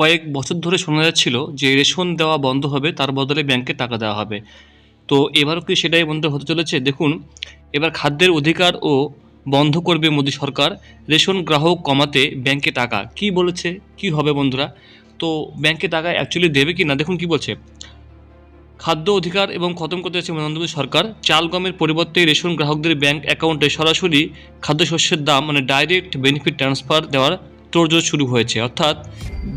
কয়েক বছর ধরে শোনা যাচ্ছিল যে রেশন দেওয়া বন্ধ হবে, তার বদলে ব্যাংকে টাকা দেওয়া হবে। তো এবারও কি সেটাই বন্ধ হতে চলেছে? দেখুন, এবার খাদ্যের অধিকার ও বন্ধ করবে মোদী সরকার। রেশন গ্রাহক কমাতে ব্যাংকে টাকা। কি বলেছে? কি হবে বন্ধুরা? তো ব্যাংকে টাকা অ্যাকচুয়ালি দেবে কি না? দেখুন কি বলছে। খাদ্য অধিকার এবং খতম করতে যাচ্ছে মোদী সরকার। চাল গমের পরিবর্তে রেশন গ্রাহকদের ব্যাংক অ্যাকাউন্টে সরাসরি খাদ্যশস্যের দাম মানে ডাইরেক্ট বেনিফিট ট্রান্সফার দেওয়ার তোড়জোড় শুরু হয়েছে। অর্থাৎ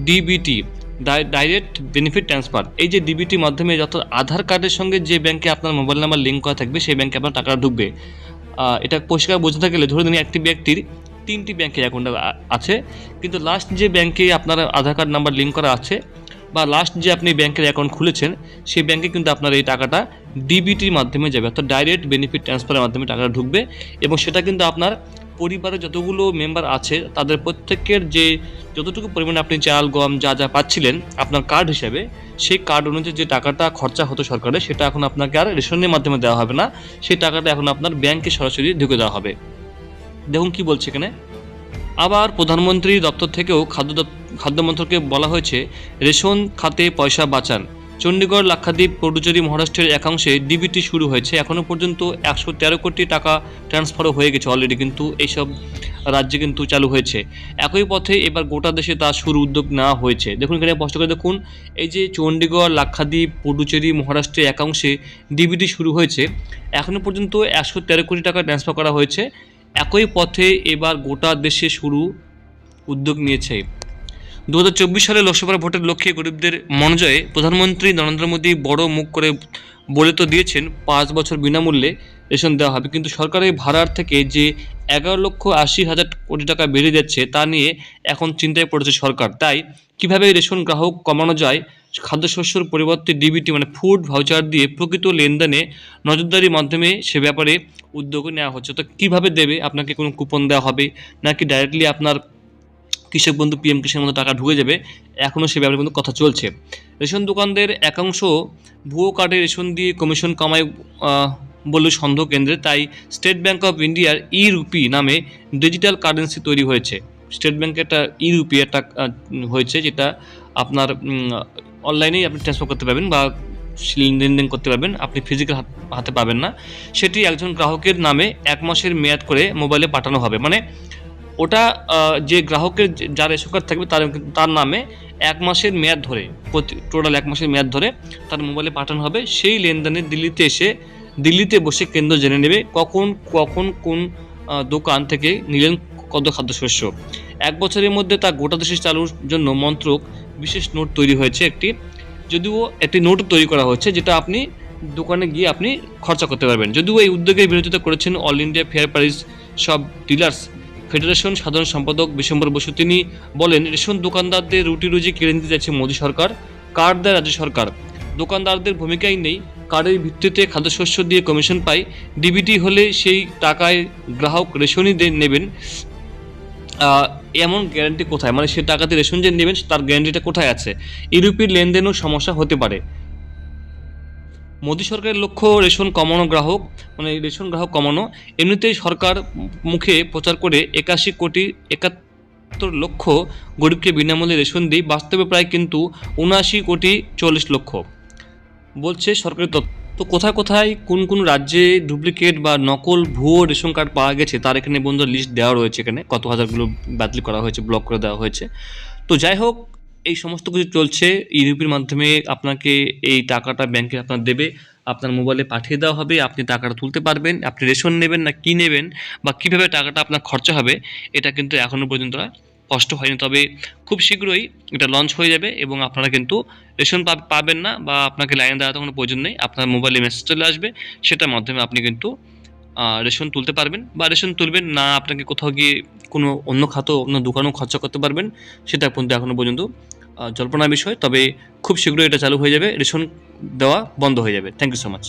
ডিবিটি ডাইরেক্ট বেনিফিট ট্রান্সফার এই যে ডিবিটির মাধ্যমে যত আধার কার্ডের সঙ্গে যে ব্যাংকে আপনার মোবাইল নাম্বার লিঙ্ক করা থাকবে, সেই ব্যাংকে আপনার টাকা ঢুকবে। এটা পরিষ্কার বোঝাতে গেলে ধরে নিন একটি ব্যক্তির তিনটি ব্যাংকের অ্যাকাউন্ট আছে। কিন্তু লাস্ট যে ব্যাংকে আপনার আধার কার্ড নাম্বার লিঙ্ক করা আছে বা লাস্ট যে আপনি ব্যাংকের অ্যাকাউন্ট খুলেছেন, সেই ব্যাংকে কিন্তু আপনার এই টাকাটা ডিবিটির মাধ্যমে যাবে, অর্থাৎ ডাইরেক্ট বেনিফিট ট্রান্সফারের মাধ্যমে টাকাটা ঢুকবে এবং সেটা কিন্তু আপনার পরিবারে যতগুলো মেম্বার আছে, তাদের প্রত্যেকের যে যতটুকু পরিমাণে আপনি চাল, গম যা যা পাচ্ছিলেন আপনার কার্ড হিসাবে, সেই কার্ড অনুযায়ী যে টাকাটা খরচা হতো সরকারের সেটা এখন আপনাকে আর রেশনের মাধ্যমে দেওয়া হবে না। সেই টাকাটা এখন আপনার ব্যাংকে সরাসরি ঢুকে দেওয়া হবে। দেখুন কি বলছে এখানে। আবার প্রধানমন্ত্রী দপ্তর থেকেও খাদ্য খাদ্য মন্ত্রকে বলা হয়েছে, রেশন খাতে পয়সা বাঁচান। চণ্ডীগড় লাক্ষাদ্বীপ পডুচেরি মহারাষ্ট্রের একাংশে ডিবিটি শুরু হয়েছে। এখনও পর্যন্ত একশো তেরো কোটি টাকা ট্রান্সফারও হয়ে গেছে অলরেডি কিন্তু এইসব রাজ্যে কিন্তু চালু হয়েছে। একই পথে এবার গোটা দেশে তার শুরু উদ্যোগ নেওয়া হয়েছে। দেখুন এখানে স্পষ্ট করে দেখুন, এই যে চণ্ডীগড় লাক্ষাদ্বীপ পুডুচেরি মহারাষ্ট্রের একাংশে ডিবিটি শুরু হয়েছে এখনও পর্যন্ত একশো তেরো কোটি টাকা ট্রান্সফার করা হয়েছে। একই পথে এবার গোটা দেশে শুরু উদ্যোগ নিয়েছে। দু হাজার চব্বিশ সালে লোকসভা ভোটের লক্ষ্যে গরিবদের মনোজয়ে প্রধানমন্ত্রী নরেন্দ্র মোদী বড় মুখ করে বলে তো দিয়েছেন, পাঁচ বছর বিনামূল্যে রেশন দেওয়া হবে। কিন্তু সরকারের ভাড়ার থেকে যে এগারো লক্ষ আশি হাজার কোটি টাকা বেড়ে যাচ্ছে, তা নিয়ে এখন চিন্তায় পড়েছে সরকার। তাই কীভাবে রেশন গ্রাহক কমানো যায়, খাদ্যশস্যের পরিবর্তে ডিবিটি মানে ফুড ভাউচার দিয়ে প্রকৃত লেনদেনে নজরদারির মাধ্যমে সে ব্যাপারে উদ্যোগ নেওয়া হচ্ছে। তো কীভাবে দেবে? আপনাকে কোনো কুপন দেওয়া হবে নাকি ডাইরেক্টলি আপনার কৃষক বন্ধু পিএম কৃষকের মতো টাকা ঢুকে যাবে। এখনও সে ব্যাপারে কিন্তু কথা চলছে। রেশন দোকানদের একাংশ ভুয়ো কার্ডে রেশন দিয়ে কমিশন কামায় আহ, বলে সন্দেহ কেন্দ্রে। তাই স্টেট ব্যাঙ্ক অফ ইন্ডিয়ার ই রুপি নামে ডিজিটাল কারেন্সি তৈরি হয়েছে। স্টেট ব্যাংকে একটা ই রুপি একটা হয়েছে যেটা আপনার অনলাইনেই আপনি ট্রান্সফার করতে পারবেন বা লেনদেন করতে পারবেন। আপনি ফিজিক্যাল হাতে পাবেন না। সেটি একজন গ্রাহকের নামে এক মাসের মেয়াদ করে মোবাইলে পাঠানো হবে। মানে ওটা যে গ্রাহকের যার কার্ড থাকবে তার তার নামে এক মাসের মেয়াদ ধরে, প্রতি টোটাল এক মাসের মেয়াদ ধরে তার মোবাইলে পাঠানো হবে। সেই লেনদেনে দিল্লিতে এসে, দিল্লিতে বসে কেন্দ্র জেনে নেবে কখন কখন কোন দোকান থেকে নিলেন কত খাদ্যশস্য। এক বছরের মধ্যে তা গোটা দেশে চালুর জন্য মন্ত্রক, বিশেষ নোট তৈরি হয়েছে একটি। যদিও একটি নোট তৈরি করা হয়েছে যেটা আপনি দোকানে গিয়ে আপনি খরচা করতে পারবেন। যদিও এই উদ্যোগের বিরোধিতা করেছেন all India fair price shop dealers federation সাধারণ সম্পাদক বিশ্বম্বর বসু, তিনি বলেন, রেশন দোকানদারদের রুটি রুজি কেড়ে নিতে যাচ্ছে মোদী সরকার, কার্ড দেয় রাজ্য সরকার। দোকানদারদের ভূমিকাই নেই, কার্ডের ভিত্তিতে খাদ্যশস্য দিয়ে কমিশন পায়, ডিবিটি হলে সেই টাকায় গ্রাহক রেশনই নেবেন। এমন গ্যারান্টি কোথায়? মানে সে টাকাতে রেশন যে নেবেন, তার গ্যারান্টিটা কোথায় আছে? ইউরোপের লেনদেনও সমস্যা হতে পারে। মোদী সরকারের লক্ষ্য রেশন কমানো গ্রাহক মানে রেশন গ্রাহক কমানো, এমনিতেই সরকার মুখে প্রচার করে একাশি কোটি একাত্তর লক্ষ গরিবকে বিনামূল্যে রেশন দিই, বাস্তবে প্রায় কিন্তু উনআশি কোটি চল্লিশ লক্ষ। বলছে সরকারি তথ্য। তো কোথায় কোথায়, কোন কোন রাজ্যে ডুপ্লিকেট বা নকল ভুয়ো রেশন কার্ড পাওয়া গেছে, তার এখানে বন্ধু লিস্ট দেওয়া রয়েছে এখানে, কত হাজারগুলো বাতিল করা হয়েছে ব্লক করে দেওয়া হয়েছে। তো যাই হোক এই সমস্ত কিছু চলছে, ইউপির মাধ্যমে আপনাকে এই টাকাটা ব্যাংকে আপনার দেবে, আপনার মোবাইলে পাঠিয়ে দেওয়া হবে, আপনি টাকাটা তুলতে পারবেন, আপনি রেশন নেবেন না, কি নেবেন বা কীভাবে টাকাটা আপনার খরচা হবে, এটা কিন্তু এখনও পর্যন্ত স্পষ্ট হয়নি। তবে খুব শীঘ্রই এটা লঞ্চ হয়ে যাবে এবং আপনারা কিন্তু রেশন পাবেন না বা আপনাকে লাইনে দাঁড়াতে কোনো প্রয়োজন নেই, আপনার মোবাইলে মেসেজ চলে আসবে, সেটার মাধ্যমে আপনি কিন্তু রেশন তুলতে পারবেন বা রেশন তুলবেন না, আপনাকে কোথাও গিয়ে কোনো অন্য খাতো, অন্য দোকানেও খরচা করতে পারবেন, সেটা পর্যন্ত এখনও পর্যন্ত জল্পনার জল্পনা বিষয়। তবে খুব শীঘ্রই এটা চালু হয়ে যাবে, রেশন দেওয়া বন্ধ হয়ে যাবে। Thank you so much